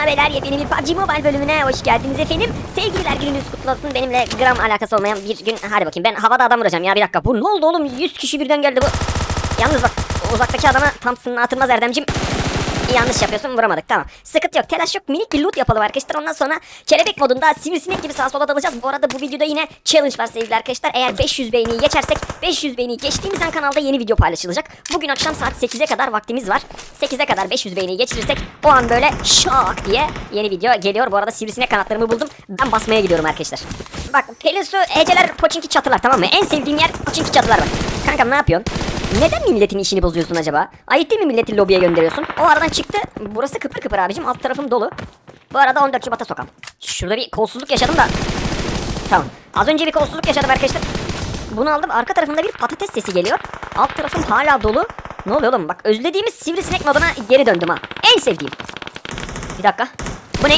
Hanımlar beyler yepyeni bir PUBG Mobile bölümüne hoş geldiniz efendim. Sevgililer gününüz kutlu olsun. Benimle gram alakası olmayan bir gün. Hadi bakayım ben havada adam vuracağım ya bir dakika. Bu ne oldu oğlum? 100 kişi birden geldi bu. Yalnız bak uzaktaki adama Thompson'la atılmaz Erdemcim. Yanlış yapıyorsun vuramadık tamam. Sıkıntı yok telaş yok minik bir loot yapalım arkadaşlar. Ondan sonra kelebek modunda sivrisinek gibi sağa sola dalacağız. Bu arada bu videoda yine challenge var sevgili arkadaşlar. Eğer 500 beğeniyi geçersek 500 beğeniyi geçtiğimiz an kanalda yeni video paylaşılacak. Bugün akşam saat 8'e kadar vaktimiz var. 8'e kadar 500 beğeniyi geçirirsek o an böyle şak diye yeni video geliyor. Bu arada sivrisinek kanatlarımı buldum. Ben basmaya gidiyorum arkadaşlar. Bak Pelin Su, Eceler, Poçinki çatılar tamam mı? En sevdiğim yer Poçinki çatılar bak. Kankam ne yapıyorsun? Neden milletin işini bozuyorsun acaba? Ayıp değil mi milleti lobiye gönderiyorsun? O aradan çıktı. Burası kıpır kıpır abicim. Alt tarafım dolu. Bu arada 14 Şubat'a sokam. Şurada bir kolsuzluk yaşadım da. Tamam. Az önce bir kolsuzluk yaşadım arkadaşlar. Bunu aldım. Arka tarafımda bir patates sesi geliyor. Alt tarafım hala dolu. Ne oluyor oğlum? Bak özlediğimiz sivrisinek moduna geri döndüm ha. En sevdiğim. Bir dakika. Bu ne?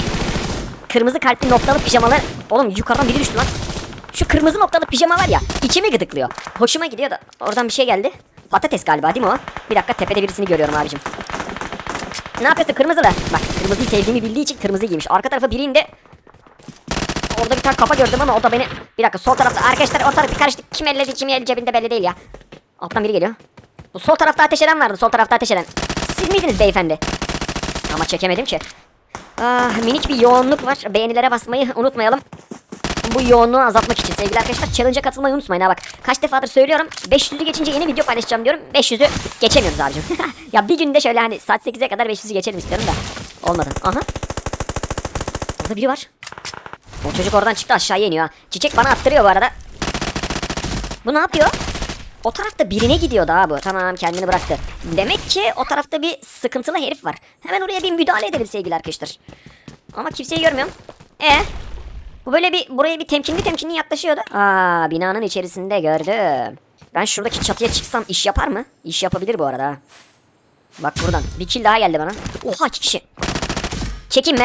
Kırmızı kalpli noktalı pijamalar. Oğlum yukarıdan biri düştü lan. Şu kırmızı noktalı pijama var ya içimi gıdıklıyor. Hoşuma gidiyor da oradan bir şey geldi. Patates galiba değil mi o? Bir dakika tepede birisini görüyorum abicim. Ne yapıyorsun kırmızılı? Bak kırmızıyı sevdiğimi bildiği için kırmızı giymiş. Arka tarafa biri indi. Orada bir tane kafa gördüm ama o da beni... Bir dakika sol tarafta arkadaşlar o taraf bir karıştı. Kim elledi kim el cebinde belli değil ya. Alttan biri geliyor. Bu sol tarafta ateş eden vardı sol tarafta ateş eden. Siz miydiniz beyefendi? Ama çekemedim ki. Ah, minik bir yoğunluk var. Beğenilere basmayı unutmayalım. Bu yoğunluğu azaltmak için sevgili arkadaşlar challenge'a katılmayı unutmayın ha bak. Kaç defadır söylüyorum 500'ü geçince yeni video paylaşacağım diyorum. 500'ü geçemiyoruz abicim. ya bir günde şöyle hani saat 8'e kadar 500'ü geçelim istiyorum da. Olmadı. Aha. Orada biri var. O çocuk oradan çıktı aşağıya iniyor ha. Çiçek bana attırıyor bu arada. Bu ne yapıyor? O tarafta birine gidiyordu ha bu. Tamam kendini bıraktı. Demek ki o tarafta bir sıkıntılı herif var. Hemen oraya bir müdahale edelim sevgili arkadaşlar. Ama kimseyi görmüyorum. E bu böyle bir buraya bir temkinli temkinli yaklaşıyordu. Aa binanın içerisinde gördüm. Ben şuradaki çatıya çıksam iş yapar mı? İş yapabilir bu arada. Bak buradan. Bir kill daha geldi bana. Oha iki kişi. Çekinme.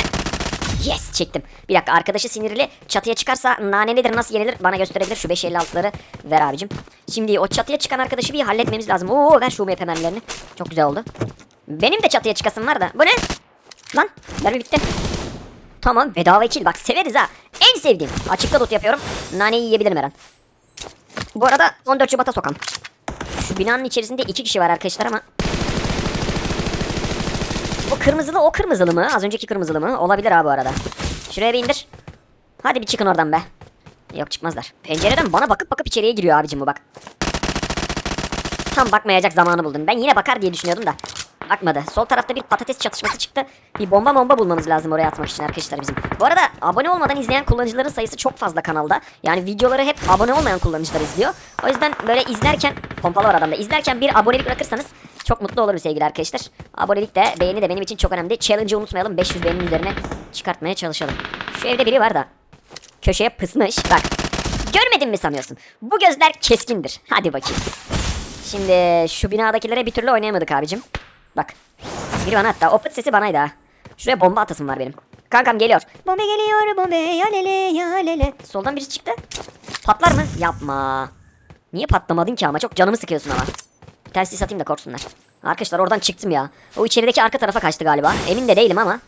Yes çektim. Bir dakika arkadaşı sinirli. Çatıya çıkarsa nane nedir nasıl yenilir bana gösterebilir. Şu 556'ları ver abicim. Şimdi o çatıya çıkan arkadaşı bir halletmemiz lazım. Oo ver şu UMP mermilerini. Çok güzel oldu. Benim de çatıya çıkasım var da. Bu ne? Lan mermi bitti. Tamam bedava kill bak severiz ha. En sevdiğim. Açıkta loot yapıyorum. Naneyi yiyebilirim her. Bu arada 14 Şubat'a sokam. Şu binanın içerisinde iki kişi var arkadaşlar ama. Bu kırmızılı o kırmızılı mı? Az önceki kırmızılı mı? Olabilir ha bu arada. Şuraya bir indir. Hadi bir çıkın oradan be. Yok çıkmazlar. Pencereden bana bakıp bakıp içeriye giriyor abicim bu bak. Tam bakmayacak zamanı buldum. Ben yine bakar diye düşünüyordum da. Bakmadı. Sol tarafta bir patates çatışması çıktı. Bir bomba bomba bulmamız lazım oraya atmak için arkadaşlar bizim. Bu arada abone olmadan izleyen kullanıcıların sayısı çok fazla kanalda. Yani videoları hep abone olmayan kullanıcılar izliyor. O yüzden böyle izlerken pompalı var adamda. İzlerken bir abonelik bırakırsanız çok mutlu olurum sevgili arkadaşlar. Abonelik de beğeni de benim için çok önemli. Challenge'ı unutmayalım. 500 beğeninin üzerine çıkartmaya çalışalım. Şu evde biri var da. Köşeye pısmış. Bak. Görmedin mi sanıyorsun? Bu gözler keskindir. Hadi bakayım. Şimdi şu binadakilere bir türlü oynayamadık abicim. Bak. Biri bana hatta. O pıt sesi banaydı ha. Şuraya bomba atasım var benim. Kankam geliyor. Bomba geliyor bomba ya lele ya lele. Soldan birisi çıktı. Patlar mı? Yapma. Niye patlamadın ki ama çok canımı sıkıyorsun ama. Tanesi satayım da korksunlar. Arkadaşlar oradan çıktım ya. O içerideki arka tarafa kaçtı galiba. Emin de değilim ama.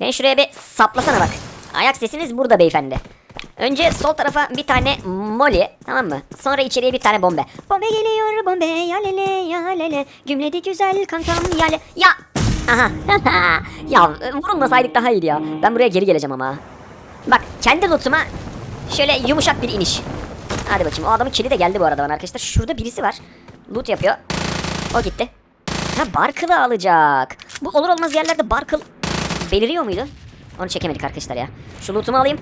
Ben şuraya bir saplasana bak. Ayak sesiniz burada beyefendi. Önce sol tarafa bir tane moli tamam mı? Sonra içeriye bir tane bombe. Bombe geliyor bombe ya lele ya lele. Gümledi güzel kankam ya le. Ya. Aha. ya vurulmasaydık daha iyiydi ya. Ben buraya geri geleceğim ama. Bak kendi lootuma şöyle yumuşak bir iniş. Hadi bakayım o adamın kili de geldi bu arada bana arkadaşlar. Şurada birisi var. Loot yapıyor. O gitti. Ha barkılı alacak. Bu olur olmaz yerlerde barkıl beliriyor muydu? Onu çekemedik arkadaşlar ya. Şu lootumu alayım.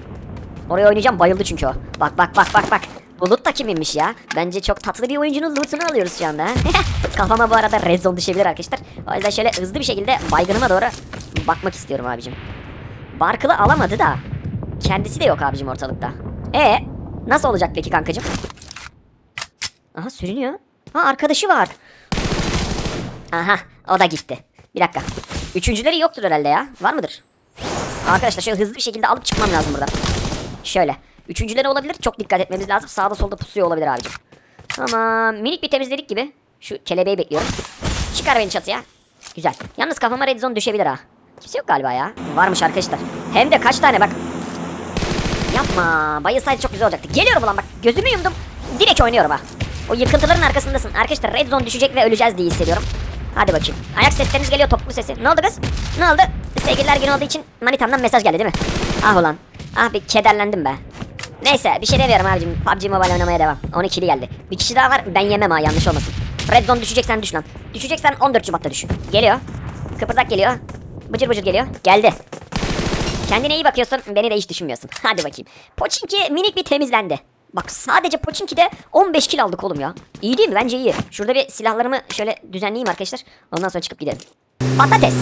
Oraya oynayacağım bayıldı çünkü o. Bak bak bak bak bak. Bu loot da kiminmiş ya? Bence çok tatlı bir oyuncunun lootunu alıyoruz şu anda. Kafama bu arada red zone düşebilir arkadaşlar. O yüzden şöyle hızlı bir şekilde baygınıma doğru bakmak istiyorum abicim. Barkılı alamadı da. Kendisi de yok abicim ortalıkta. E nasıl olacak peki kankacım? Aha sürünüyor. Ha arkadaşı var. Aha o da gitti. Bir dakika. Üçüncüleri yoktur herhalde ya. Var mıdır? Arkadaşlar şöyle hızlı bir şekilde alıp çıkmam lazım buradan. Şöyle. Üçüncüleri olabilir. Çok dikkat etmemiz lazım. Sağda solda pusuyor olabilir abicim. Tamam. Minik bir temizledik gibi. Şu kelebeği bekliyorum. Çıkar beni çatıya. Güzel. Yalnız kafama red zone düşebilir ha. Kimse yok galiba ya. Varmış arkadaşlar. Hem de kaç tane bak. Yapma. Bayılsaydı çok güzel olacaktı. Geliyorum ulan bak. Gözümü yumdum. Direkt oynuyorum ha. O yıkıntıların arkasındasın. Arkadaşlar red zone düşecek ve öleceğiz diye hissediyorum. Hadi bakayım. Ayak sesleriniz geliyor toplu sesi. Ne oldu kız? Ne oldu? Sevgililer günü olduğu için manitamdan mesaj geldi değil mi? Ah ulan. Ah bir kederlendim be. Neyse bir şey demiyorum abicim. PUBG Mobile oynamaya devam. 12'li geldi. Bir kişi daha var. Ben yemem ha yanlış olmasın. Red zone düşeceksen düş lan. Düşeceksen 14 Şubat'ta düşün. Geliyor. Kıpırdak geliyor. Bıcır bıcır geliyor. Geldi. Kendine iyi bakıyorsun, beni de hiç düşünmüyorsun. Hadi bakayım. Poçinki minik bir temizlendi. Bak sadece Poçinki'de 15 kill aldık oğlum ya. İyi değil mi? Bence iyi. Şurada bir silahlarımı şöyle düzenleyeyim arkadaşlar. Ondan sonra çıkıp gidelim. Patates.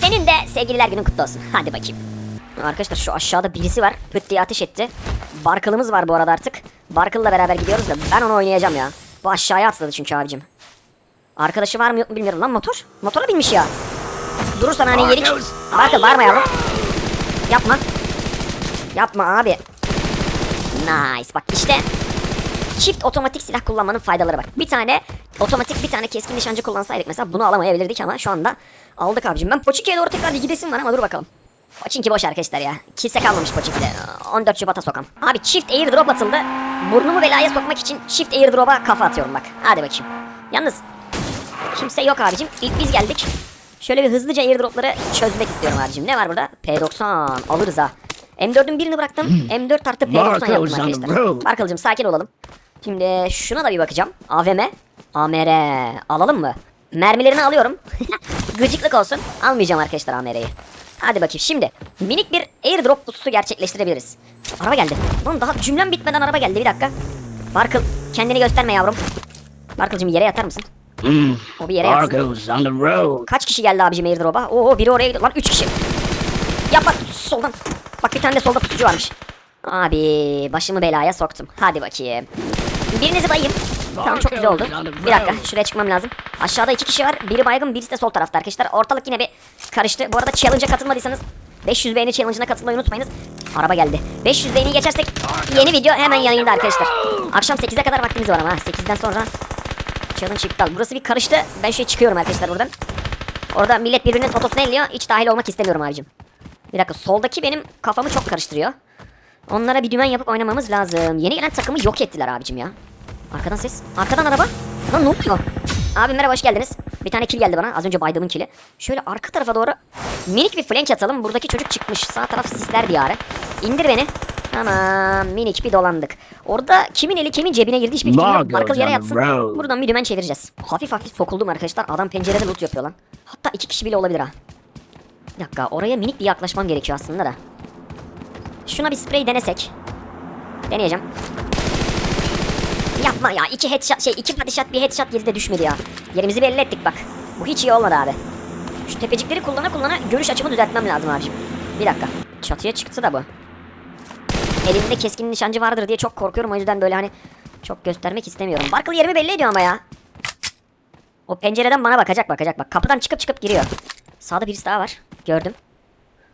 Senin de sevgililer günün kutlu olsun. Hadi bakayım. Arkadaşlar şu aşağıda birisi var. Pıt diye ateş etti. Barkıl'ımız var bu arada artık. Barkıl'la beraber gidiyoruz da ben onu oynayacağım ya. Bu aşağıya atladı çünkü abicim. Arkadaşı var mı yok mu bilmiyorum lan motor. Motora binmiş ya. Durursan hani yedik. Barkıl bağırma yavrum. Yapma. Yapma abi. Nice bak işte. Çift otomatik silah kullanmanın faydaları bak. Bir tane otomatik bir tane keskin nişancı kullansaydık mesela bunu alamayabilirdik ama şu anda aldık abicim. Ben Poçinki'ye doğru tekrar gidesim var ama dur bakalım. Poçinki boş arkadaşlar ya. Kimse kalmamış Poçinki'de. 14 Şubat'a sokam. Abi çift airdrop atıldı. Burnumu belaya sokmak için çift airdrop'a kafa atıyorum bak. Hadi bakayım. Yalnız kimse yok abicim. İlk biz geldik. Şöyle bir hızlıca airdropları çözmek istiyorum abicim. Ne var burada? P90 alırız ha. M4'ün birini bıraktım. M4 artı P90 yaptım Marco's on the arkadaşlar. Barkıl'cım sakin olalım. Şimdi şuna da bir bakacağım. AVM. AMR. Alalım mı? Mermilerini alıyorum. Gıcıklık olsun. Almayacağım arkadaşlar AMR'yi. Hadi bakayım şimdi. Minik bir airdrop pususu gerçekleştirebiliriz. Araba geldi. Lan daha cümlem bitmeden araba geldi. Bir dakika. Barkıl kendini gösterme yavrum. Barkıl'cım yere yatar mısın? Mm, O bir yere yatsın. Kaç kişi geldi abicim airdrop'a? Oo biri oraya gidiyor. Lan 3 kişi. Yap bak soldan. Bak bir tane de solda pusucu varmış. Abi başımı belaya soktum. Hadi bakayım. Birinizi bayayım. Tamam çok güzel oldu. Bir dakika şuraya çıkmam lazım. Aşağıda iki kişi var. Biri baygın birisi de sol tarafta arkadaşlar. Ortalık yine bir karıştı. Bu arada challenge'a katılmadıysanız 500 beğeni challenge'ına katılmayı unutmayınız. Araba geldi. 500 beğeni geçersek yeni video hemen yayında arkadaşlar. Akşam 8'e kadar vaktimiz var ama ha. 8'den sonra challenge iptal. Burası bir karıştı. Ben şöyle çıkıyorum arkadaşlar buradan. Orada millet birbirinin totosunu elliyor. Hiç dahil olmak istemiyorum abicim. Bir dakika soldaki benim kafamı çok karıştırıyor. Onlara bir dümen yapıp oynamamız lazım. Yeni gelen takımı yok ettiler abicim ya. Arkadan ses. Arkadan araba. Lan ne oluyor? Abi merhaba hoş geldiniz. Bir tane kill geldi bana. Az önce baydığımın kili. Şöyle arka tarafa doğru minik bir flank atalım. Buradaki çocuk çıkmış. Sağ taraf sisler diyarı. İndir beni. Tamam minik bir dolandık. Orada kimin eli kimin cebine girdi hiçbir fikrim yok. Barkıl yere yatsın. Buradan bir dümen çevireceğiz. Hafif hafif sokuldum arkadaşlar. Adam pencerede loot yapıyor lan. Hatta iki kişi bile olabilir ha. Bir dakika oraya minik bir yaklaşmam gerekiyor aslında da. Şuna bir sprey denesek. Deneyeceğim. Yapma ya iki headshot şey iki shot bir headshot girdi de düşmedi ya. Yerimizi belli ettik bak. Bu hiç iyi olmadı abi. Şu tepecikleri kullana kullana görüş açımı düzeltmem lazım abicim. Bir dakika. Çatıya çıktı da bu. Elimde keskin nişancı vardır diye çok korkuyorum o yüzden böyle hani çok göstermek istemiyorum. Barkıl yerimi belli ediyor ama ya. O pencereden bana bakacak bakacak bak. Kapıdan çıkıp çıkıp giriyor. Sağda birisi daha var. Gördüm.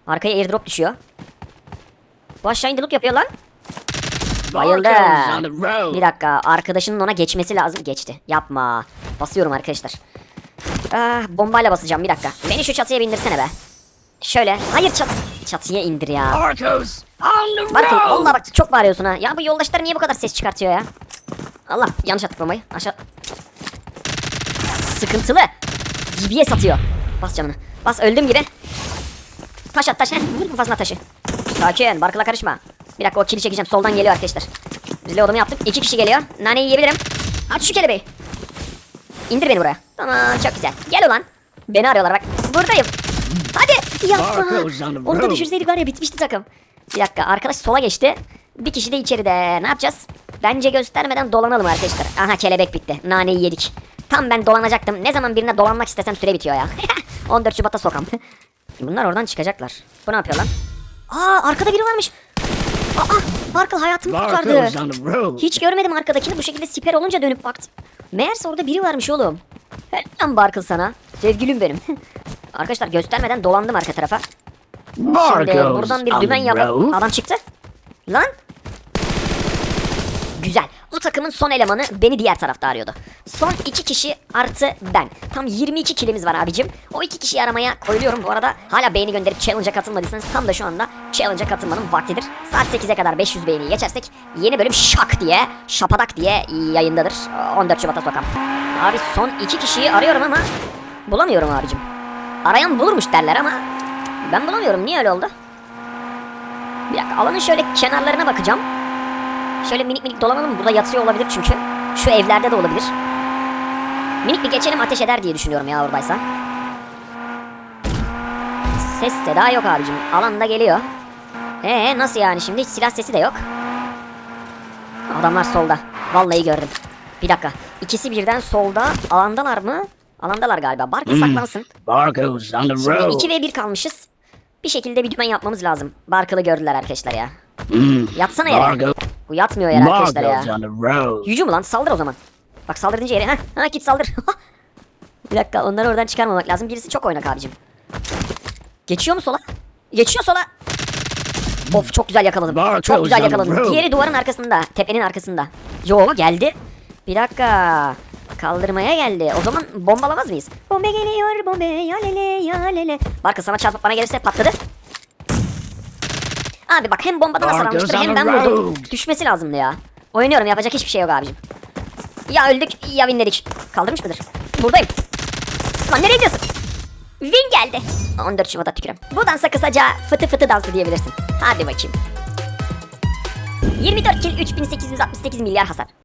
Arkaya airdrop düşüyor. Bu aşağı indi loot yapıyor lan. Bayıldı. Bir dakika arkadaşının ona geçmesi lazım. Geçti. Yapma. Basıyorum arkadaşlar. Ah, bombayla basacağım bir dakika. Beni şu çatıya bindirsene be. Şöyle. Hayır çat çatıya indir ya. The Barkın valla bak çok bağırıyorsun ha. Ya bu yoldaşlar niye bu kadar ses çıkartıyor ya? Allah yanlış attık bombayı. Aşağı. Sıkıntılı. Gibiye satıyor. Bas canını. Bas öldüm gibi. Taş at taş. Heh, vur kafasına taşı. Sakin Barkıl'a karışma. Bir dakika o kili çekeceğim. Soldan geliyor arkadaşlar. Reload'umu yaptım. İki kişi geliyor. Naneyi yiyebilirim. Aç şu kelebeği. İndir beni buraya. Tamam çok güzel. Gel ulan. Beni arıyorlar bak. Buradayım. Hadi yapma. Onu da düşürseydik var ya bitmişti takım. Bir dakika arkadaş sola geçti. Bir kişi de içeride. Ne yapacağız? Bence göstermeden dolanalım arkadaşlar. Aha kelebek bitti. Naneyi yedik. Tam ben dolanacaktım. Ne zaman birine dolanmak istesem süre bitiyor ya. 14 Şubat'ta sokam. Bunlar oradan çıkacaklar. Bu ne yapıyor lan? Aa arkada biri varmış. Aa Barkıl hayatımı kurtardı. Hiç görmedim arkadakini bu şekilde siper olunca dönüp baktım. Meğerse orada biri varmış oğlum. Helal lan Barkıl sana. Sevgilim benim. Arkadaşlar göstermeden dolandım arka tarafa. Şimdi buradan bir dümen road. adam çıktı. Lan. Güzel. O takımın son elemanı beni diğer tarafta arıyordu. Son iki kişi artı ben. Tam 22 kilimiz var abicim. O iki kişiyi aramaya koyuluyorum bu arada. Hala beğeni gönderip challenge'a katılmadıysanız tam da şu anda challenge'a katılmanın vaktidir. Saat 8'e kadar 500 beğeniyi geçersek yeni bölüm şak diye, şapadak diye yayındadır. 14 Şubat'a sokam. Abi son iki kişiyi arıyorum ama bulamıyorum abicim. Arayan bulurmuş derler ama ben bulamıyorum. Niye öyle oldu? Bir dakika alanın şöyle kenarlarına bakacağım. Şöyle minik minik dolanalım. Burada yatıyor olabilir çünkü. Şu evlerde de olabilir. Minik bir geçelim ateş eder diye düşünüyorum ya oradaysa. Ses seda yok abicim. Alanda geliyor. Ee nasıl yani şimdi hiç silah sesi de yok. Adamlar solda. Vallahi gördüm. Bir dakika. İkisi birden solda. Alandalar mı? Alandalar galiba. Barkın Hmm. saklansın. Barco's on the Şimdi road. 2 ve 1 kalmışız. Bir şekilde bir dümen yapmamız lazım. Barkılı gördüler arkadaşlar ya. Mm. Yatsana yere. Barco. Bu yatmıyor yere arkadaşlar ya. road. Hücum lan saldır o zaman. Bak saldırınca yere. Ha, ha git saldır. bir dakika onları oradan çıkarmamak lazım. Birisi çok oynak abicim. Geçiyor mu sola? Geçiyor sola. Of çok güzel yakaladım. Barco's Çok güzel yakaladım. road. Diğeri duvarın arkasında. Tepenin arkasında. Yo geldi. Bir dakika. Kaldırmaya geldi. O zaman bombalamaz mıyız? Bombe geliyor bombe ya lele ya lele. Barkın sana çarpıp bana gelirse patladı. Abi bak hem bombadan hasar almıştır hem ben vurdum. Düşmesi lazımdı ya. Oynuyorum yapacak hiçbir şey yok abicim. Ya öldük ya winledik. Kaldırmış mıdır? Buradayım. Lan nereye gidiyorsun? Win geldi. 14 Şubat'a tükürüm. Bu dansa kısaca fıtı fıtı dansı diyebilirsin. Hadi bakayım. 24 kill 3868 milyar hasar.